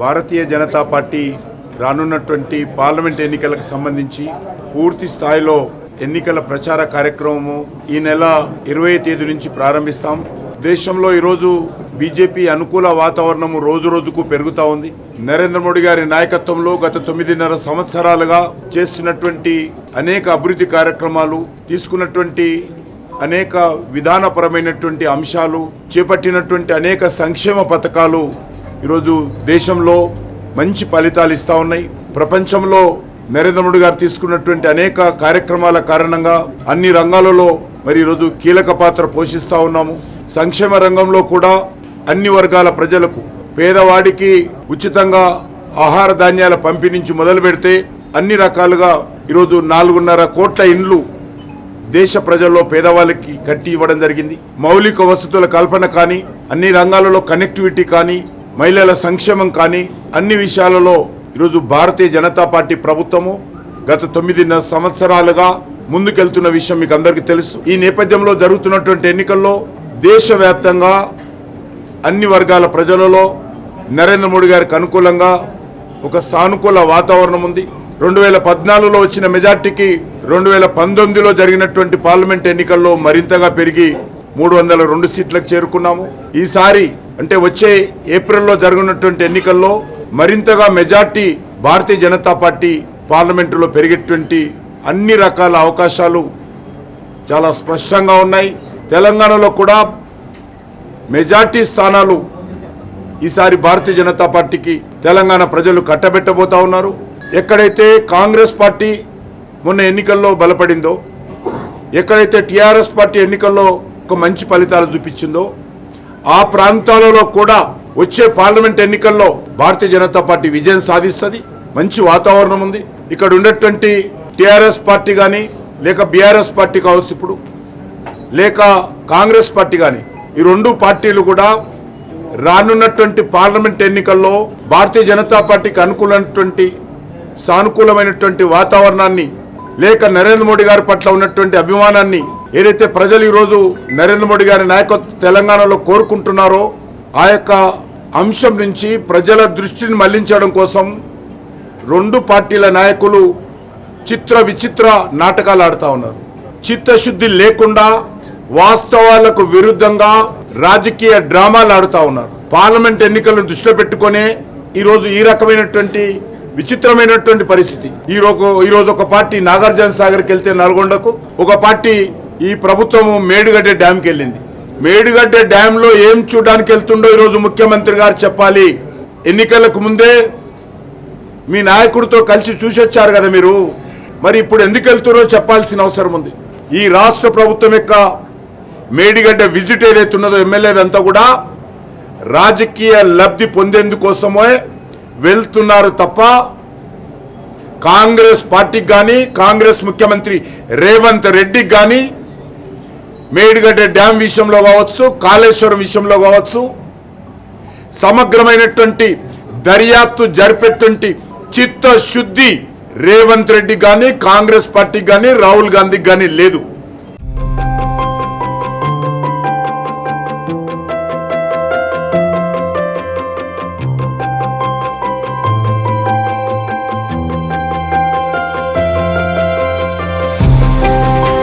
భారతీయ Janata party రానున్నటువంటి parliament ఎన్నికలకు సంబంధించి పూర్తి స్థాయిలో ఎన్నికల ప్రచార కార్యక్రమము ఈ నెల ఇరవై తేదీ నుంచి ప్రారంభిస్తాం. దేశంలో ఈరోజు బీజేపీ అనుకూల వాతావరణము రోజు రోజుకు పెరుగుతూ ఉంది. నరేంద్ర మోడీ గారి నాయకత్వంలో గత తొమ్మిదిన్నర సంవత్సరాలుగా చేస్తున్నటువంటి అనేక అభివృద్ధి కార్యక్రమాలు తీసుకున్నటువంటి అనేక విధానపరమైనటువంటి అంశాలు చేపట్టినటువంటి అనేక సంక్షేమ పథకాలు ఈరోజు దేశంలో మంచి ఫలితాలు ఇస్తా ఉన్నాయి. ప్రపంచంలో నరేంద్ర మోడీ గారు తీసుకున్నటువంటి అనేక కార్యక్రమాల కారణంగా అన్ని రంగాలలో మరి ఈరోజు కీలక పాత్ర పోషిస్తూ ఉన్నాము. సంక్షేమ రంగంలో కూడా అన్ని వర్గాల ప్రజలకు పేదవాడికి ఉచితంగా ఆహార ధాన్యాల పంపిణీ నుంచి మొదలు పెడితే అన్ని రకాలుగా ఈరోజు నాలుగున్నర కోట్ల ఇండ్లు దేశ ప్రజల్లో పేదవాళ్ళకి కట్టి ఇవ్వడం జరిగింది. మౌలిక వసతుల కల్పన కానీ అన్ని రంగాలలో కనెక్టివిటీ కానీ మహిళల సంక్షేమం కానీ అన్ని విషయాలలో ఈరోజు భారతీయ జనతా పార్టీ ప్రభుత్వము గత తొమ్మిదిన్నర సంవత్సరాలుగా ముందుకెళ్తున్న విషయం మీకు అందరికీ తెలుసు. ఈ నేపథ్యంలో జరుగుతున్నటువంటి ఎన్నికల్లో దేశవ్యాప్తంగా అన్ని వర్గాల ప్రజలలో నరేంద్ర మోడీ గారికి అనుకూలంగా ఒక సానుకూల వాతావరణం ఉంది. రెండు వేల పద్నాలుగులో వచ్చిన మెజార్టీకి రెండు వేల పంతొమ్మిదిలో జరిగినటువంటి పార్లమెంట్ ఎన్నికల్లో మరింతగా పెరిగి మూడు వందల రెండు సీట్లకు చేరుకున్నాము. ఈసారి అంటే వచ్చే ఏప్రిల్లో జరగనున్నటువంటి ఎన్నికల్లో మరింతగా మెజార్టీ భారతీయ జనతా పార్టీ పార్లమెంటులో పెరిగేటువంటి అన్ని రకాల అవకాశాలు చాలా స్పష్టంగా ఉన్నాయి. తెలంగాణలో కూడా మెజార్టీ స్థానాలు ఈసారి భారతీయ జనతా పార్టీకి తెలంగాణ ప్రజలు కట్టబెట్టబోతా ఉన్నారు. ఎక్కడైతే కాంగ్రెస్ పార్టీ మొన్న ఎన్నికల్లో బలపడిందో ఎక్కడైతే టీఆర్ఎస్ పార్టీ ఎన్నికల్లో ఒక మంచి ఫలితాలు చూపించిందో ఆ ప్రాంతాలలో కూడా వచ్చే పార్లమెంట్ ఎన్నికల్లో భారతీయ జనతా పార్టీ విజయం సాధిస్తుంది. మంచి వాతావరణం ఉంది. ఇక్కడ ఉన్నటువంటి టీఆర్ఎస్ పార్టీ కానీ లేక బీఆర్ఎస్ పార్టీ కావచ్చు ఇప్పుడు లేక కాంగ్రెస్ పార్టీ కానీ ఈ రెండు పార్టీలు కూడా రానున్నటువంటి పార్లమెంట్ ఎన్నికల్లో భారతీయ జనతా పార్టీకి అనుకూలమైనటువంటి సానుకూలమైనటువంటి వాతావరణాన్ని లేక నరేంద్ర మోడీ గారి పట్ల ఉన్నటువంటి అభిమానాన్ని ఏదైతే ప్రజలు ఈరోజు నరేంద్ర మోడీ గారి నాయకత్వం తెలంగాణలో కోరుకుంటున్నారో ఆ యొక్క అంశం నుంచి ప్రజల దృష్టిని మళ్ళించడం కోసం రెండు పార్టీల నాయకులు చిత్ర విచిత్ర నాటకాలు ఆడుతా ఉన్నారు. చిత్తశుద్ధి లేకుండా వాస్తవాలకు విరుద్ధంగా రాజకీయ డ్రామాలు ఆడుతా ఉన్నారు. పార్లమెంట్ ఎన్నికలను దృష్టిలో పెట్టుకొని ఈరోజు ఈ రకమైనటువంటి విచిత్రమైనటువంటి పరిస్థితి. ఈ రోజు ఈ రోజు ఒక పార్టీ నాగార్జున సాగర్కి వెళ్తే నల్గొండకు ఒక పార్టీ ఈ ప్రభుత్వము మేడుగడ్డ డ్యాంకి వెళ్ళింది మేడుగడ్డ డ్యాంలో ఏం చూడడానికి వెళ్తుండో ఈరోజు ముఖ్యమంత్రి గారు చెప్పాలి. ఎన్నికలకు ముందే మీ నాయకుడితో కలిసి చూసి వచ్చారు కదా మీరు. మరి ఇప్పుడు ఎందుకు వెళ్తున్నారో చెప్పాల్సిన అవసరం ఉంది. ఈ రాష్ట్ర ప్రభుత్వం యొక్క మేడిగడ్డ విజిట్ ఏదైతే ఉన్నదో ఎమ్మెల్యేదంతా కూడా రాజకీయ లబ్ధి పొందేందుకోసమే వెళ్తున్నారు తప్ప కాంగ్రెస్ పార్టీకి కానీ కాంగ్రెస్ ముఖ్యమంత్రి రేవంత్ రెడ్డికి కానీ మేడిగడ్డ డ్యామ్ విషయంలో కావచ్చు కాళేశ్వరం విషయంలో కావచ్చు సమగ్రమైనటువంటి దర్యాప్తు జరిపేటువంటి చిత్తశుద్ధి రేవంత్ రెడ్డి కానీ కాంగ్రెస్ పార్టీకి కానీ రాహుల్ గాంధీకి కానీ లేదు.